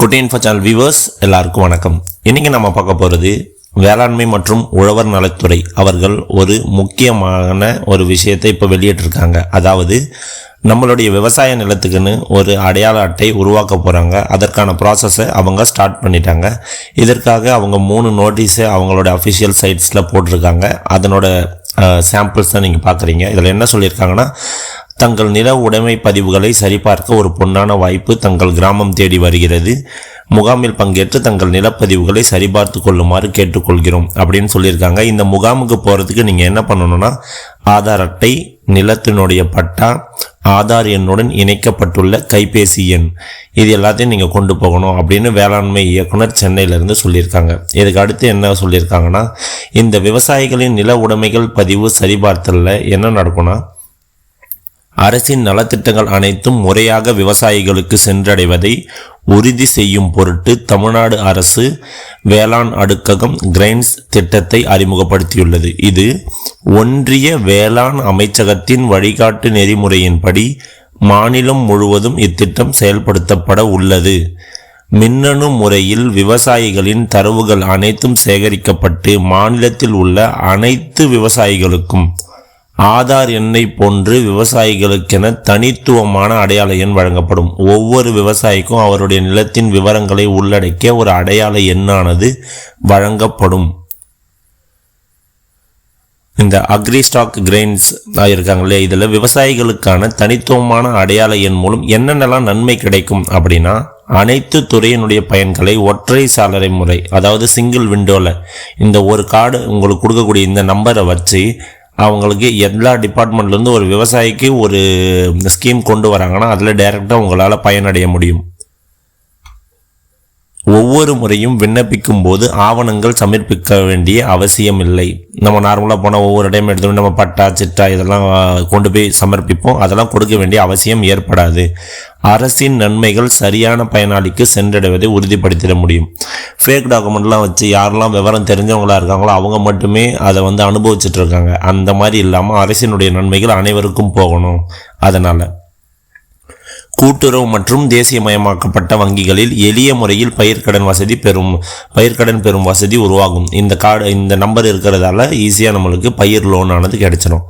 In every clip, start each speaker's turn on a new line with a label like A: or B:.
A: குட்டி info channel viewers எல்லாருக்கும் வணக்கம். இன்னைக்கு நம்ம பார்க்க போகிறது வேளாண்மை மற்றும் உழவர் நலத்துறை. அவர்கள் ஒரு முக்கியமான ஒரு விஷயத்தை இப்போ வெளியிட்டிருக்காங்க. அதாவது நம்மளுடைய விவசாய நிலத்துக்குன்னு ஒரு அடையாள அட்டை உருவாக்க போகிறாங்க அதற்கான ப்ராசஸை அவங்க ஸ்டார்ட் பண்ணிட்டாங்க. இதற்காக அவங்க மூணு நோட்டீஸை அவங்களோட அஃபிஷியல் சைட்ஸில் போட்டிருக்காங்க. அதனோட சாம்பிள்ஸ் தான் நீங்கள் பார்க்குறீங்க. இதில் என்ன சொல்லியிருக்காங்கன்னா தங்கள் நில உடைமை பதிவுகளை சரிபார்க்க ஒரு பொன்னான வாய்ப்பு தங்கள் கிராமம் தேடி வருகிறது. முகாமில் பங்கேற்று தங்கள் நிலப்பதிவுகளை சரிபார்த்து கொள்ளுமாறு கேட்டுக்கொள்கிறோம் அப்படின்னு சொல்லியிருக்காங்க. இந்த முகாமுக்கு போகிறதுக்கு நீங்கள் என்ன பண்ணணும்னா ஆதார் அட்டை நிலத்தினுடைய பட்டா ஆதார் எண்ணுடன் இணைக்கப்பட்டுள்ள கைபேசி எண் இது எல்லாத்தையும் நீங்கள் கொண்டு போகணும் அப்படின்னு வேளாண்மை இயக்குனர் சென்னையிலேருந்து சொல்லியிருக்காங்க. இதுக்கு அடுத்து என்ன சொல்லியிருக்காங்கன்னா இந்த விவசாயிகளின் நில உடைமைகள் பதிவு சரிபார்த்தலில் என்ன நடக்கும்னா அரசின் நலத்திட்டங்கள் அனைத்தும் முறையாக விவசாயிகளுக்கு சென்றடைவதை உறுதி செய்யும் பொருட்டு தமிழ்நாடு அரசு வேளாண் அடுக்ககம் கிரைன்ஸ் திட்டத்தை அறிமுகப்படுத்தியுள்ளது. இது ஒன்றிய வேளாண் அமைச்சகத்தின் வழிகாட்டு நெறிமுறையின்படி மாநிலம் முழுவதும் இத்திட்டம் செயல்படுத்தப்பட உள்ளது. மின்னணு முறையில் விவசாயிகளின் தரவுகள் அனைத்தும் சேகரிக்கப்பட்டு மாநிலத்தில் உள்ள அனைத்து விவசாயிகளுக்கும் ஆதார் எண்ணை போன்று விவசாயிகளுக்கென தனித்துவமான அடையாள எண் வழங்கப்படும். ஒவ்வொரு விவசாயிக்கும் அவருடைய நிலத்தின் விவரங்களை உள்ளடக்கிய ஒரு அடையாள எண்ணானது வழங்கப்படும். இந்த அக்ரி ஸ்டாக் கிரெயின்ஸ் இருக்காங்களே இதில் விவசாயிகளுக்கான தனித்துவமான அடையாள எண் மூலம் என்னென்னலாம் நன்மை கிடைக்கும் அப்படின்னா அனைத்து துறையினுடைய பயன்களை ஒற்றை சாலரை முறை அதாவது சிங்கிள் விண்டோவில் இந்த ஒரு கார்டு உங்களுக்கு கொடுக்கக்கூடிய இந்த நம்பரை வச்சு அவங்களுக்கு எல்லா டிபார்ட்மெண்ட்லேருந்து ஒரு விவசாயிக்கு ஒரு ஸ்கீம் கொண்டு வராங்கன்னா அதில் டைரெக்டாக உங்களால் பயனடைய முடியும். ஒவ்வொரு முறையும் விண்ணப்பிக்கும் போது ஆவணங்கள் சமர்ப்பிக்க வேண்டிய அவசியம் இல்லை நம்ம நார்மலாக போனால் ஒவ்வொரு டைம் எடுத்து நம்ம பட்டா சிட்டா இதெல்லாம் கொண்டு போய் சமர்ப்பிப்போம். அதெல்லாம் கொடுக்க வேண்டிய அவசியம் ஏற்படாது. அரசின் நன்மைகள் சரியான பயனாளிக்கு சென்றடைவதை உறுதிப்படுத்திட முடியும். ஃபேக் டாக்குமெண்ட்லாம் வச்சு யாரெல்லாம் விவரம் தெரிஞ்சவங்களா இருக்காங்களோ அவங்க மட்டுமே அதை வந்து அனுபவிச்சுட்டு இருக்காங்க. அந்த மாதிரி இல்லாமல் அரசினுடைய நன்மைகள் அனைவருக்கும் போகணும். அதனால் கூட்டுறவு மற்றும் தேசியமயமாக்கப்பட்ட வங்கிகளில் எளிய முறையில் பயிர்க்கடன் வசதி பெறும் பயிர்க்கடன் பெறும் வசதி உருவாகும். இந்த கார்டு இந்த நம்பர் இருக்கிறதால ஈஸியாக நம்மளுக்கு பயிர் லோன் ஆனது கிடைச்சிடும்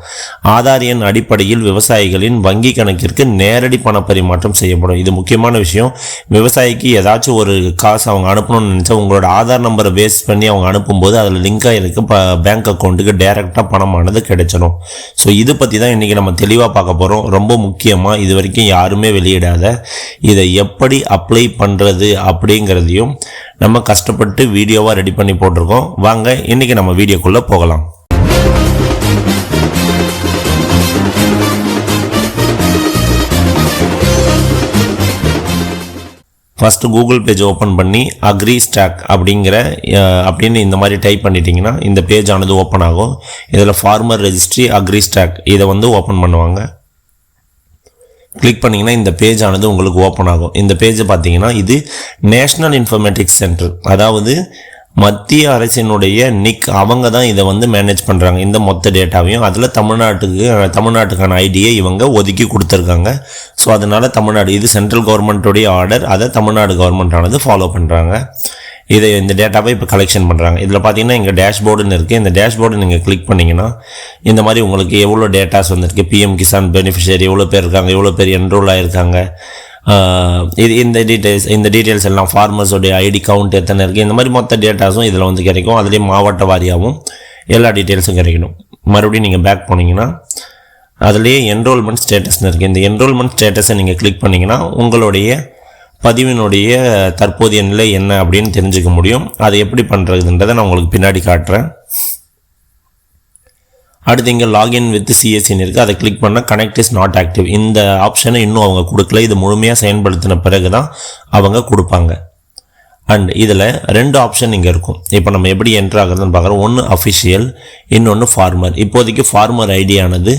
A: ஆதார் எண் அடிப்படையில் விவசாயிகளின் வங்கி கணக்கிற்கு நேரடி பண பரிமாற்றம் செய்யப்படும். இது முக்கியமான விஷயம். விவசாயிக்கு ஏதாச்சும் ஒரு காசு அவங்க அனுப்பணும்னு நினச்சா உங்களோட ஆதார் நம்பரை பேஸ் பண்ணி அவங்க அனுப்பும்போது அதில் லிங்க் இருக்க. பேங்க் அக்கௌண்ட்டுக்கு டைரெக்டாக பணமானது கிடைச்சிடும் ஸோ இது பற்றி தான் இன்றைக்கி நம்ம தெளிவாக பார்க்க போகிறோம் ரொம்ப முக்கியமாக இது வரைக்கும் யாருமே வெளியிடாத இதை எப்படி அப்ளை பண்ணுறது அப்படிங்கிறதையும் நம்ம கஷ்டப்பட்டு வீடியோவாக ரெடி பண்ணி போட்டிருக்கோம். வாங்க இன்றைக்கி நம்ம வீடியோக்குள்ளே போகலாம். ஃபஸ்ட்டு கூகுள் பேஜ் ஓப்பன் பண்ணி அக்ரி ஸ்டாக் அப்படிங்கிற அப்படின்னு இந்த மாதிரி டைப் பண்ணிட்டீங்கன்னா இந்த பேஜ் ஆனது ஓப்பன் ஆகும். இதில் ஃபார்மர் ரெஜிஸ்ட்ரி அக்ரி ஸ்டாக் இதை வந்து ஓப்பன் பண்ணுவாங்க. கிளிக் பண்ணிங்கன்னா இந்த பேஜ் ஆனது உங்களுக்கு ஓப்பன் ஆகும். இந்த பேஜை பார்த்தீங்கன்னா இது நேஷ்னல் இன்ஃபர்மேட்டிக்ஸ் சென்டர் அதாவது மத்திய அரசினுடைய நிக் அவங்க தான் இதை வந்து மேனேஜ் பண்ணுறாங்க இந்த மொத்த டேட்டாவையும் அதில் தமிழ்நாட்டுக்கு தமிழ்நாட்டுக்கான ஐடியை இவங்க ஒதுக்கி கொடுத்துருக்காங்க. ஸோ அதனால் தமிழ்நாடு இது சென்ட்ரல் கவர்மெண்ட்டுடைய ஆர்டர் அதை தமிழ்நாடு கவர்மெண்ட் ஆனது ஃபாலோ பண்ணுறாங்க இதை இந்த டேட்டாவை இப்போ கலெக்ஷன் பண்ணுறாங்க இதில் பார்த்தீங்கன்னா இங்கே டேஷ்போர்டுன்னு இருக்குது இந்த டேஷ்போர்டு நீங்கள் கிளிக் பண்ணிங்கன்னா இந்த மாதிரி உங்களுக்கு எவ்வளோ டேட்டாஸ் வந்திருக்கு? பிஎம் கிசான் பெனிஃபிஷியரி எவ்வளோ பேர் இருக்காங்க? எவ்வளோ பேர் என்ரோல் ஆயிருக்காங்க? இது இந்த டீட்டெயில்ஸ் இந்த டீட்டெயில்ஸ் எல்லாம் ஃபார்மர்ஸோடைய ஐடி கவுண்ட் எத்தனை இருக்குது இந்த மாதிரி மொத்த டேட்டாஸும் இதில் வந்து கிடைக்கும். அதுலேயும் மாவட்ட வாரியாகவும் எல்லா டீட்டெயில்ஸும் கிடைக்கணும். மறுபடியும் நீங்கள் பேக் போனீங்கன்னா அதுலேயே என்ரோல்மெண்ட் ஸ்டேட்டஸ்னு இருக்குது இந்த என்ரோல்மெண்ட் ஸ்டேட்டஸை நீங்கள் கிளிக் பண்ணிங்கன்னா உங்களுடைய பதிவினுடைய தற்போதைய நிலை என்ன அப்படின்னு தெரிஞ்சுக்க முடியும். அதை எப்படி பண்ணுறதுன்றதை நான் உங்களுக்கு பின்னாடி காட்டுறேன். அடுத்து இங்கே லாகின் வித் சிஎஸ்சின்னு இருக்குது அதை கிளிக் பண்ணால் கனெக்ட் இஸ் நாட் ஆக்டிவ் இந்த ஆப்ஷனை இன்னும் அவங்க கொடுக்கல. இது முழுமையாக செயல்படுத்தின பிறகு தான் அவங்க கொடுப்பாங்க. அண்ட் இதில் ரெண்டு ஆப்ஷன் இங்கே இருக்கும். இப்போ நம்ம எப்படி என்ட்ராகிறதுன்னு பார்க்குறோம். ஒன்று அஃபிஷியல் இன்னொன்று ஃபார்மர் இப்போதைக்கு ஃபார்மர் ஐடியானது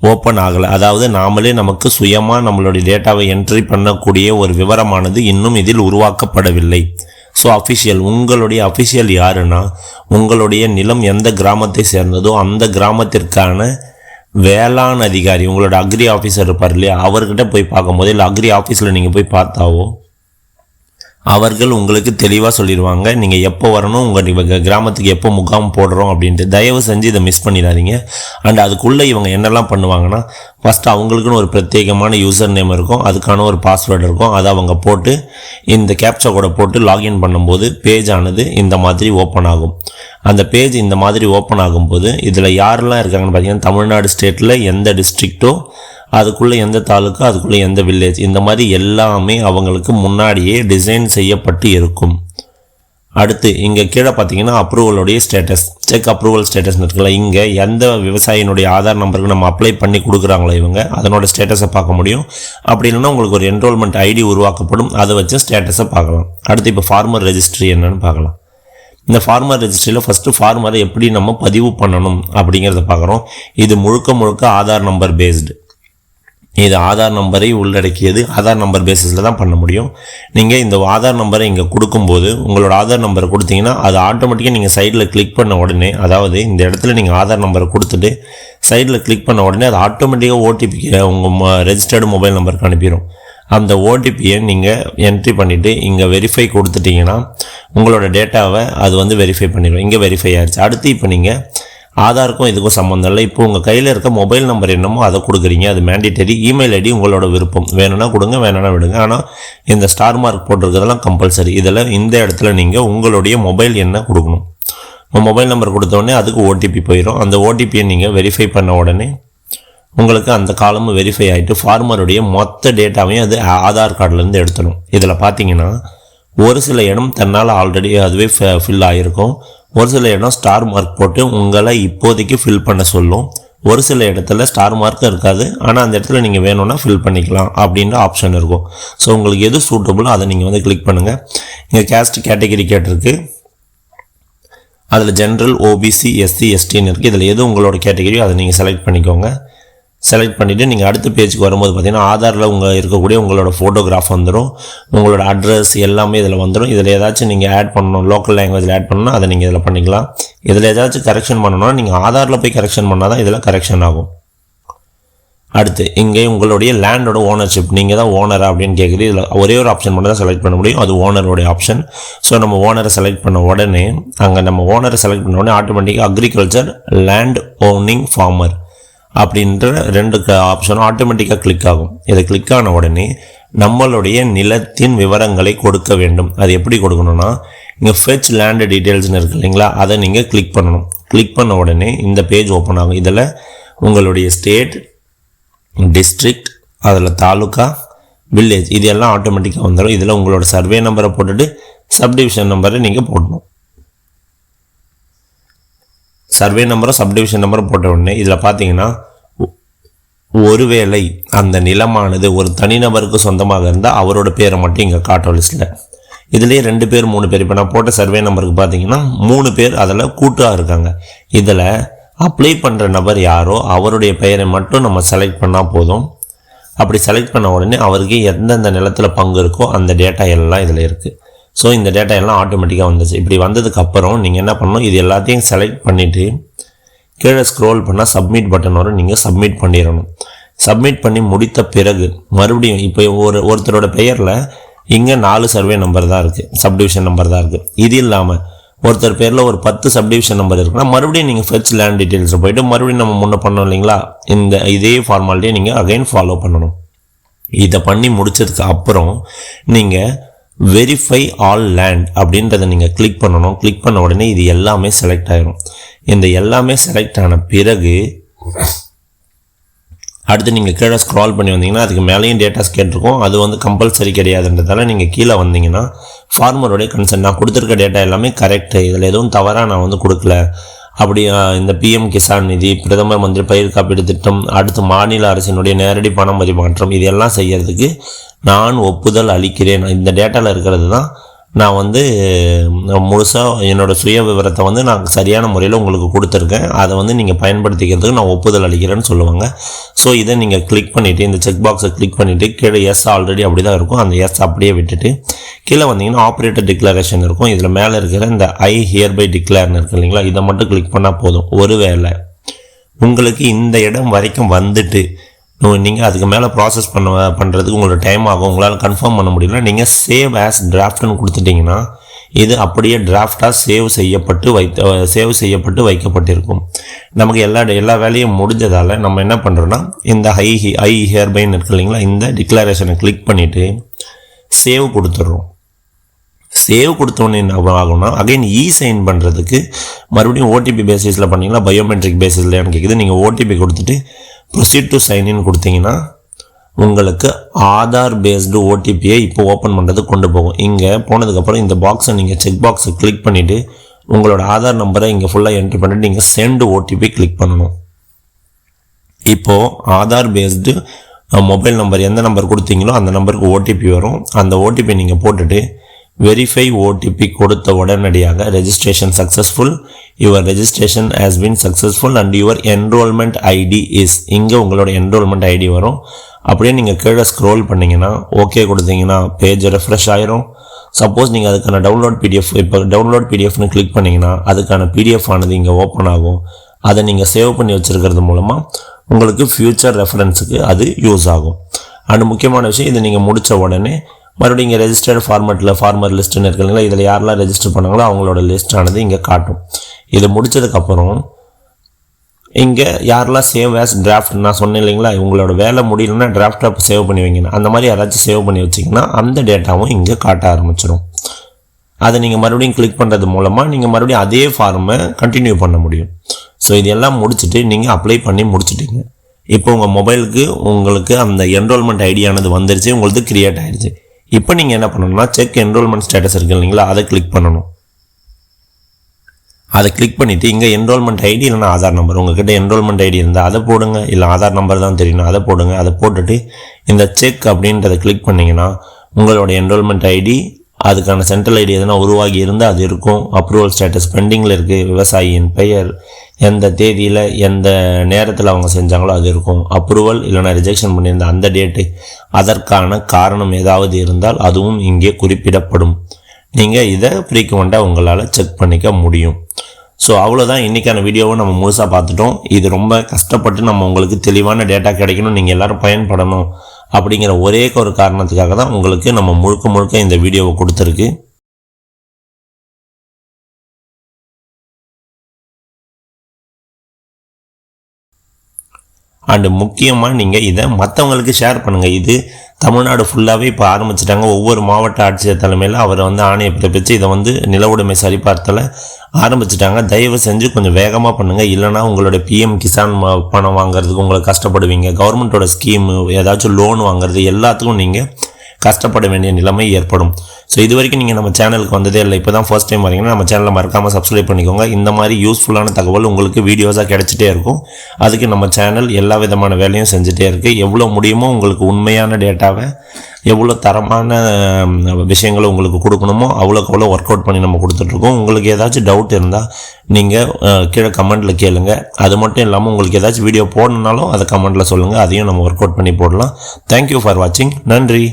A: ஓப்பன் ஆகலை. அதாவது நாமளே நமக்கு சுயமாக நம்மளுடைய டேட்டாவை என்ட்ரி பண்ணக்கூடிய ஒரு விவரமானது இன்னும் இதில் உருவாக்கப்படவில்லை. ஸோ அஃபிஷியல் உங்களுடைய அஃபிஷியல் யாருன்னா உங்களுடைய நிலம் எந்த கிராமத்தை சேர்ந்ததோ அந்த கிராமத்திற்கான வேளாண் அதிகாரி உங்களோட அக்ரி ஆஃபீஸர் இருப்பார் இல்லையா? அவர்கிட்ட போய் பார்க்கும்போது இல்லை அக்ரி ஆஃபீஸில் நீங்கள் போய் பார்த்தாவோ அவர்கள் உங்களுக்கு தெளிவாக சொல்லிடுவாங்க நீங்கள் எப்போ வரணும் உங்கள் கிராமத்துக்கு எப்போ முகாம் போடுறோம் அப்படின்ட்டு தயவு செஞ்சு இதை மிஸ் பண்ணிடாதீங்க. அண்ட் அதுக்குள்ளே இவங்க என்னெல்லாம் பண்ணுவாங்கன்னா ஃபஸ்ட்டு அவங்களுக்குன்னு ஒரு பிரத்யேகமான யூசர் நேம் இருக்கும். அதுக்கான ஒரு பாஸ்வேர்டு இருக்கும். அதை அவங்க போட்டு இந்த கேப்சா கூட போட்டு லாகின் பண்ணும்போது பேஜ் ஆனது இந்த மாதிரி ஓப்பன் ஆகும். அந்த பேஜ் இந்த மாதிரி ஓப்பன் ஆகும்போது இதில் யாரெல்லாம் இருக்காங்கன்னு பார்த்தீங்கன்னா தமிழ்நாடு ஸ்டேட்டில் எந்த டிஸ்ட்ரிக்ட்டோ அதுக்குள்ளே எந்த தாலுக்கா அதுக்குள்ளே எந்த வில்லேஜ் இந்த மாதிரி எல்லாமே அவங்களுக்கு முன்னாடியே டிசைன் செய்யப்பட்டு இருக்கும். அடுத்து இங்கே கீழே பார்த்தீங்கன்னா அப்ரூவலுடைய ஸ்டேட்டஸ் செக் அப்ரூவல் ஸ்டேட்டஸ் இருக்குல்ல இங்கே எந்த விவசாயினுடைய ஆதார் நம்பருக்கு நம்ம அப்ளை பண்ணி கொடுக்குறாங்களோ இவங்க அதனோட ஸ்டேட்டஸை பார்க்க முடியும். அப்படி இல்லைன்னா உங்களுக்கு ஒரு என்ரோல்மெண்ட் ஐடி உருவாக்கப்படும். அதை வச்சு ஸ்டேட்டஸை பார்க்கலாம். அடுத்து இப்போ ஃபார்மர் ரெஜிஸ்ட்ரி என்னன்னு பார்க்கலாம். இந்த ஃபார்மர் ரெஜிஸ்ட்ரியில் ஃபஸ்ட்டு ஃபார்மரை எப்படி நம்ம பதிவு பண்ணணும் அப்படிங்கிறத பார்க்குறோம். இது முழுக்க முழுக்க ஆதார் நம்பர் பேஸ்டு இது ஆதார் நம்பரை உள்ளடக்கியது ஆதார் நம்பர் பேசிஸில் தான் பண்ண முடியும். நீங்கள் இந்த ஆதார் நம்பரை இங்கே கொடுக்கும்போது உங்களோட ஆதார் நம்பரை கொடுத்தீங்கன்னா அது ஆட்டோமேட்டிக்காக நீங்கள் சைடில் கிளிக் பண்ண உடனே அதாவது இந்த இடத்துல நீங்கள் ஆதார் நம்பரை கொடுத்துட்டு சைடில் கிளிக் பண்ண உடனே அது ஆட்டோமேட்டிக்காக ஓடிபி உங்கள் ரெஜிஸ்டர்டு மொபைல் நம்பருக்கு அனுப்பிடும் அந்த ஓடிபியை நீங்கள் என்ட்ரி பண்ணிவிட்டு இங்கே வெரிஃபை கொடுத்துட்டிங்கன்னா உங்களோட டேட்டாவை அது வந்து வெரிஃபை பண்ணிடும் இங்கே வெரிஃபை ஆயிடுச்சு அடுத்து இப்போ நீங்கள் ஆதாருக்கும் இதுக்கும் சம்மந்தம் இல்லை. இப்போ உங்கள் கையில் இருக்க மொபைல் நம்பர் என்னமோ அதை கொடுக்குறீங்க. அது மேண்டிட்டரி இமெயில் ஐடி உங்களோட விருப்பம். வேணும்னா கொடுங்க வேணும்னா விடுங்க. ஆனால் இந்த ஸ்டார் மார்க் போட்டிருக்கிறதெல்லாம் கம்பல்சரி இதில் இந்த இடத்துல நீங்கள் உங்களுடைய மொபைல் எண்ணை கொடுக்கணும். உங்கள் மொபைல் நம்பர் கொடுத்தோடனே அதுக்கு ஓடிபி போயிடும் அந்த ஓடிபியை நீங்கள் வெரிஃபை பண்ண உடனே உங்களுக்கு அந்த காலமும் வெரிஃபை ஆகிட்டு ஃபார்மருடைய மொத்த டேட்டாவையும் அது ஆதார் கார்டுலேருந்து எடுத்துடும் இதில் பார்த்தீங்கன்னா ஒரு சில இடம் தன்னால் ஆல்ரெடி அதுவே ஃபில் ஆகிருக்கும் ஒரு சில இடம் ஸ்டார் மார்க் போட்டு உங்களை இப்போதைக்கு ஃபில் பண்ண சொல்லும். ஒரு சில இடத்துல ஸ்டார் மார்க்கும் இருக்காது. ஆனால் அந்த இடத்துல நீங்கள் வேணும்னா ஃபில் பண்ணிக்கலாம் அப்படின்ற ஆப்ஷன் இருக்கும். ஸோ உங்களுக்கு எது சூட்டபுளோ அதை நீங்கள் வந்து கிளிக் பண்ணுங்கள் இங்கே கேஸ்ட் கேட்டகிரி கேட்டிருக்கு. அதில் ஜென்ரல் ஓபிசி எஸ்சி எஸ்டின்னு இருக்குது இதில் எது உங்களோட கேட்டகிரியோ அதை நீங்கள் செலக்ட் பண்ணிக்கோங்க. செலக்ட் பண்ணிவிட்டு நீங்கள் அடுத்த பேஜுக்கு வரும்போது பார்த்தீங்கன்னா ஆதாரில் உங்கள் இருக்கக்கூடிய உங்களோட ஃபோட்டோகிராஃப் வந்துடும் உங்களோட அட்ரஸ் எல்லாமே இதில் வந்துடும் இதில் ஏதாச்சும் நீங்கள் ஆட் பண்ணணும் லோக்கல் லாங்குவேஜில் ஆட் பண்ணணும் அதை நீங்கள் இதில் பண்ணிக்கலாம். இதில் ஏதாச்சும் கரெக்ஷன் பண்ணணும்னா நீங்கள் ஆதாரில் போய் கரெக்ஷன் பண்ணால் தான் இதில் கரெக்ஷன் ஆகும். அடுத்து இங்கே உங்களுடைய லேண்டோட ஓனர்ஷிப் நீங்கள் தான் ஓனரா அப்படின்னு கேட்குது இதில் ஒரே ஒரு ஆப்ஷன் மட்டும் தான் செலக்ட் பண்ண முடியும். அது ஓனருடைய ஆப்ஷன் ஸோ நம்ம ஓனரை செலக்ட் பண்ண உடனே அங்கே நம்ம ஓனரை செலக்ட் பண்ண உடனே ஆட்டோமேட்டிக்காக அக்ரிகல்ச்சர் லேண்ட் ஓனிங் ஃபார்மர் அப்படின்ற ரெண்டு ஆப்ஷனும் ஆட்டோமேட்டிக்காக கிளிக் ஆகும். இதை கிளிக் ஆன உடனே நம்மளுடைய நிலத்தின் விவரங்களை கொடுக்க வேண்டும். அது எப்படி கொடுக்கணும்னா இங்கே ஃபெச் லேண்டு டீட்டெயில்ஸ்னு இருக்கு இல்லைங்களா? அதை நீங்கள் கிளிக் பண்ணணும். கிளிக் பண்ண உடனே இந்த பேஜ் ஓப்பன் ஆகும். இதில் உங்களுடைய ஸ்டேட் டிஸ்ட்ரிக்ட் அதில் தாலுக்கா வில்லேஜ் இது எல்லாம் ஆட்டோமேட்டிக்காக வந்துடும் இதில் உங்களோட சர்வே நம்பரை போட்டுட்டு சப்டிவிஷன் நம்பரை நீங்கள் போடணும். சர்வே நம்பரும் சப்டிவிஷன் நம்பரும் போட்ட உடனே இதில் பார்த்தீங்கன்னா ஒருவேளை அந்த நிலமானது ஒரு தனிநபருக்கு சொந்தமாக இருந்தால் அவரோட பேரை மட்டும் இங்கே காட்டும் லிஸ்ட்டில் இதுலேயே ரெண்டு பேர் மூணு பேர். இப்போ நான் போட்ட சர்வே நம்பருக்கு பார்த்தீங்கன்னா மூணு பேர் அதில் கூட்டாக இருக்காங்க. இதில் அப்ளை பண்ணுற நபர் யாரோ அவருடைய பெயரை மட்டும் நம்ம செலக்ட் பண்ணால் போதும். அப்படி செலக்ட் பண்ண உடனே அவருக்கு எந்தெந்த நிலத்தில் பங்கு இருக்கோ அந்த டேட்டா எல்லாம் இதில் இருக்குது ஸோ இந்த டேட்டா எல்லாம் ஆட்டோமேட்டிக்காக வந்துச்சு. இப்படி வந்ததுக்கு அப்புறம் நீங்கள் என்ன பண்ணணும்? இது எல்லாத்தையும் செலக்ட் பண்ணிவிட்டு கீழே ஸ்க்ரோல் பண்ணால் சப்மிட் பட்டன் வரும். நீங்கள் சப்மிட் பண்ணிடணும். சப்மிட் பண்ணி முடித்த பிறகு மறுபடியும் இப்போ ஒரு ஒருத்தரோட பெயரில் இங்கே நாலு சர்வே நம்பர் தான் இருக்குது சப்டிவிஷன் நம்பர் தான் இருக்குது இது இல்லாமல் ஒருத்தர் பேரில் ஒரு பத்து சப்டிவிஷன் நம்பர் இருக்குன்னா மறுபடியும் நீங்கள் ஃபெர்ச் லேண்ட் டீட்டெயில்ஸில் போயிட்டு மறுபடியும் நம்ம முன்னே பண்ணோம் இல்லைங்களா? இந்த இதே ஃபார்மாலிட்டியை நீங்கள் அகைன் ஃபாலோ பண்ணணும். இதை பண்ணி முடிச்சதுக்கு அப்புறம் நீங்கள் வெரிஃபை ஆல் லேண்ட் அப்படின்றத நீங்கள் கிளிக் பண்ணணும். கிளிக் பண்ண உடனே இது எல்லாமே செலக்ட் ஆயிரும். இந்த எல்லாமே செலக்ட் ஆன பிறகு அடுத்து நீங்கள் கீழே ஸ்க்ரால் பண்ணி வந்தீங்கன்னா அதுக்கு மேலேயும் டேட்டாஸ் கேட்டிருக்கோம் அது வந்து கம்பல்சரி கிடையாதுன்றதால நீங்கள் கீழே வந்தீங்கன்னா ஃபார்மருடைய கன்சர்ன் நான் கொடுத்துருக்க டேட்டா எல்லாமே கரெக்டு இதில் எதுவும் தவறாக நான் வந்து கொடுக்கல. அப்படி இந்த பிஎம் கிசான் நிதி பிரதமர் மந்திரி பயிர் காப்பீடு திட்டம் அடுத்து மாநில அரசினுடைய நேரடி பண பரிமாற்றம் இதெல்லாம் செய்யறதுக்கு நான் ஒப்புதல் அளிக்கிறேன். இந்த டேட்டாவில் இருக்கிறது தான் நான் வந்து முழுசாக என்னோடய சுய விவரத்தை வந்து நான் சரியான முறையில் உங்களுக்கு கொடுத்துருக்கேன். அதை வந்து நீங்கள் பயன்படுத்திக்கிறதுக்கு நான் ஒப்புதல் அளிக்கிறேன்னு சொல்லுவாங்க. ஸோ இதை நீங்கள் கிளிக் பண்ணிவிட்டு இந்த செக் பாக்ஸை கிளிக் பண்ணிவிட்டு கீழே எஸ் ஆல்ரெடி அப்படி தான் இருக்கும். அந்த எஸ் அப்படியே விட்டுட்டு கீழே வந்தீங்கன்னா ஆப்ரேட்டர் டிக்ளரேஷன் இருக்கும். இதில் மேலே இருக்கிற இந்த ஐ ஹியர் பை டிக்ளேர்னு இருக்கு இல்லைங்களா? இதை மட்டும் கிளிக் பண்ணால் போதும். ஒருவேளை உங்களுக்கு இந்த இடம் வரைக்கும் வந்துட்டு நீங்கள் அதுக்கு மேலே ப்ராசஸ் பண்ண பண்ணுறதுக்கு உங்களுக்கு டைம் ஆகும். உங்களால் கன்ஃபார்ம் பண்ண முடியல. நீங்கள் சேவ் ஆஸ் டிராஃப்ட்னு கொடுத்துட்டிங்கன்னா இது அப்படியே டிராஃப்டாக சேவ் செய்யப்பட்டு வைத்த சேவ் செய்யப்பட்டு வைக்கப்பட்டிருக்கும். நமக்கு எல்லா எல்லா வேலையும் முடிஞ்சதால் நம்ம என்ன பண்ணுறோன்னா இந்த ஹை ஐ ஹியர்பைன்னு இருக்கு இல்லைங்களா இந்த டிக்ளரேஷனை கிளிக் பண்ணிவிட்டு சேவ் கொடுத்துட்றோம். சேவ் கொடுத்தோன்னே என்ன ஆகும்னா அகைன் இ சைன் பண்ணுறதுக்கு மறுபடியும் ஓடிபி பேசிஸில் பண்ணீங்களா பயோமெட்ரிக் பேசிஸ்லையான்னு கேட்குது நீங்கள் ஓடிபி கொடுத்துட்டு ப்ரொசீட் டு சைன்இன் கொடுத்தீங்கன்னா உங்களுக்கு ஆதார் பேஸ்டு ஓடிபியை இப்போ ஓப்பன் பண்ணுறது கொண்டு போகும். இங்கே போனதுக்கப்புறம் இந்த பாக்ஸை நீங்கள் செக் பாக்ஸை கிளிக் பண்ணிவிட்டு உங்களோட ஆதார் நம்பரை இங்கே ஃபுல்லாக என்ட்ரி பண்ணிவிட்டு நீங்கள் சென்டு ஓடிபி கிளிக் பண்ணணும். இப்போது ஆதார் பேஸ்டு மொபைல் நம்பர் எந்த நம்பர் கொடுத்தீங்களோ அந்த நம்பருக்கு ஓடிபி வரும். அந்த ஓடிபி நீங்கள் போட்டுட்டு வெரிஃபை ஓடிபி கொடுத்த உடனடியாக registration successful your registration has been successful and your enrolment ID is இங்கே உங்களோட என்ரோல்மெண்ட் ஐடி வரும். அப்படியே நீங்கள் கீழே ஸ்க்ரோல் பண்ணிங்கன்னா ஓகே கொடுத்தீங்கன்னா பேஜ் ரெஃப்ரெஷ் ஆயிரும். சப்போஸ் நீங்கள் அதுக்கான டவுன்லோட் பிடிஎஃப் இப்போ டவுன்லோட் பிடிஎஃப்னு கிளிக் பண்ணிங்கன்னா அதுக்கான பிடிஎஃப் ஆனது இங்கே ஓப்பன் ஆகும். அதை நீங்கள் சேவ் பண்ணி வச்சுருக்கிறது மூலமாக உங்களுக்கு ஃப்யூச்சர் ரெஃபரன்ஸுக்கு அது யூஸ் ஆகும். அண்ட் முக்கியமான விஷயம் இது நீங்கள் முடித்த உடனே மறுபடியும் இங்கே ரெஜிஸ்டர்டு ஃபார்மெட்டில் ஃபார்மர் லிஸ்ட்டுன்னு இருக்கு இல்லைங்களா இதில் யாரெல்லாம் ரெஜிஸ்டர் பண்ணாங்களோ அவங்களோட லிஸ்ட் ஆனது இங்கே காட்டும். இது முடிச்சதுக்கப்புறம் இங்கே யாரெல்லாம் சேவ் ஆஸ் டிராஃப்ட் நான் சொன்னேன் இல்லைங்களா உங்களோட வேலை முடியலன்னா டிராஃப்டாக சேவ் பண்ணி வைங்க. அந்த மாதிரி யாராச்சும் சேவ் பண்ணி வச்சிங்கன்னா அந்த டேட்டாவும் இங்கே காட்ட ஆரம்பிச்சிடும் அதை நீங்கள் மறுபடியும் கிளிக் பண்ணுறது மூலமாக நீங்கள் மறுபடியும் அதே ஃபார்மை கண்டினியூ பண்ண முடியும். ஸோ இதெல்லாம் முடிச்சுட்டு நீங்கள் அப்ளை பண்ணி முடிச்சிட்டிங்க. இப்போ உங்கள் மொபைலுக்கு உங்களுக்கு அந்த என்ரோல்மெண்ட் ஐடியானது வந்துருச்சு உங்களுக்கு கிரியேட் ஆகிடுச்சு இப்போ நீங்கள் என்ன பண்ணணும்னா செக் என்ரோல்மெண்ட் ஸ்டேட்டஸ் இருக்கு இல்லைங்களா? அதை கிளிக் பண்ணணும். அதை கிளிக் பண்ணிவிட்டு இங்கே என்ரோல்மெண்ட் ஐடி இல்லைனா ஆதார் நம்பர் உங்ககிட்ட என்ரோல்மெண்ட் ஐடி இருந்தால் அதை போடுங்க. இல்லை ஆதார் நம்பர் தான் தெரியணும் அதை போடுங்க. அதை போட்டுட்டு இந்த செக் அப்படின்றத கிளிக் பண்ணிங்கன்னா உங்களோட என்ரோல்மெண்ட் ஐடி அதுக்கான சென்ட்ரல் ஐடி எதனா உருவாகி இருந்தால் அது இருக்கும். அப்ரூவல் ஸ்டேட்டஸ் பெண்டிங்கில் இருக்குது விவசாயியின் பெயர் எந்த தேதியில் எந்த நேரத்தில் அவங்க செஞ்சாங்களோ அது இருக்கும். அப்ரூவல் இல்லைனா ரிஜெக்ஷன் பண்ணியிருந்த அந்த டேட்டு அதற்கான காரணம் ஏதாவது இருந்தால் அதுவும் இங்கே குறிப்பிடப்படும். நீங்கள் இதை ஃப்ரீக்குவெண்ட்டாக உங்களால் செக் பண்ணிக்க முடியும். ஸோ அவ்வளோதான் இன்றைக்கான வீடியோவை நம்ம முழுசாக பார்த்துட்டோம். இது ரொம்ப கஷ்டப்பட்டு நம்ம உங்களுக்கு தெளிவான டேட்டா கிடைக்கணும். நீங்கள் எல்லோரும் பயன்படணும் அப்படிங்கிற ஒரே ஒரு காரணத்துக்காக தான் உங்களுக்கு நம்ம முழுக்க முழுக்க இந்த வீடியோவை கொடுத்துருக்கு. அண்டு முக்கியமாக நீங்கள் இதை மற்றவங்களுக்கு ஷேர் பண்ணுங்கள் இது தமிழ்நாடு ஃபுல்லாகவே இப்போ ஆரம்பிச்சிட்டாங்க. ஒவ்வொரு மாவட்ட ஆட்சியர் தலைமையில் அவர் வந்து ஆணையை பிறப்பித்து இதை வந்து நிலவுடைமை சரிபார்த்தல ஆரம்பிச்சிட்டாங்க. தயவு செஞ்சு கொஞ்சம் வேகமாக பண்ணுங்கள் இல்லைனா உங்களோட பிஎம் கிசான் பணம் வாங்குறதுக்கு உங்களுக்கு கஷ்டப்படுவீங்க. கவர்மெண்ட்டோட ஸ்கீமு ஏதாச்சும் லோன் வாங்குறது எல்லாத்துக்கும் நீங்கள் கஷ்டப்பட வேண்டிய நிலைமை ஏற்படும். ஸோ இது வரைக்கும் நீங்கள் நம்ம சேனலுக்கு வந்ததே இல்லை. இப்போ தான் ஃபர்ஸ்ட் டைம் வரீங்கன்னா நம்ம சேனலை மறக்காமல் சப்ஸ்கிரைப் பண்ணிக்கோங்க. இந்த மாதிரி யூஸ்ஃபுல்லான தகவல் உங்களுக்கு வீடியோஸாக கிடைச்சிட்டே இருக்கும். அதுக்கு நம்ம சேனல் எல்லா விதமான வேலையும் செஞ்சுட்டே இருக்குது எவ்வளோ முடியுமோ உங்களுக்கு உண்மையான டேட்டாவை எவ்வளோ தரமான விஷயங்களை உங்களுக்கு கொடுக்கணுமோ அவ்வளோக்கு அவ்வளோ ஒர்க் அவுட் பண்ணி நம்ம கொடுத்துட்ருக்கோம் உங்களுக்கு ஏதாச்சும் டவுட் இருந்தால் நீங்கள் கீழே கமெண்ட்டில் கேளுங்க. அது மட்டும் இல்லாமல் உங்களுக்கு ஏதாச்சும் வீடியோ போடணுன்னாலும் அதை கமெண்ட்டில் சொல்லுங்கள் அதையும் நம்ம ஒர்க் அவுட் பண்ணி போடலாம். தேங்க்யூ ஃபார் வாட்சிங் நன்றி.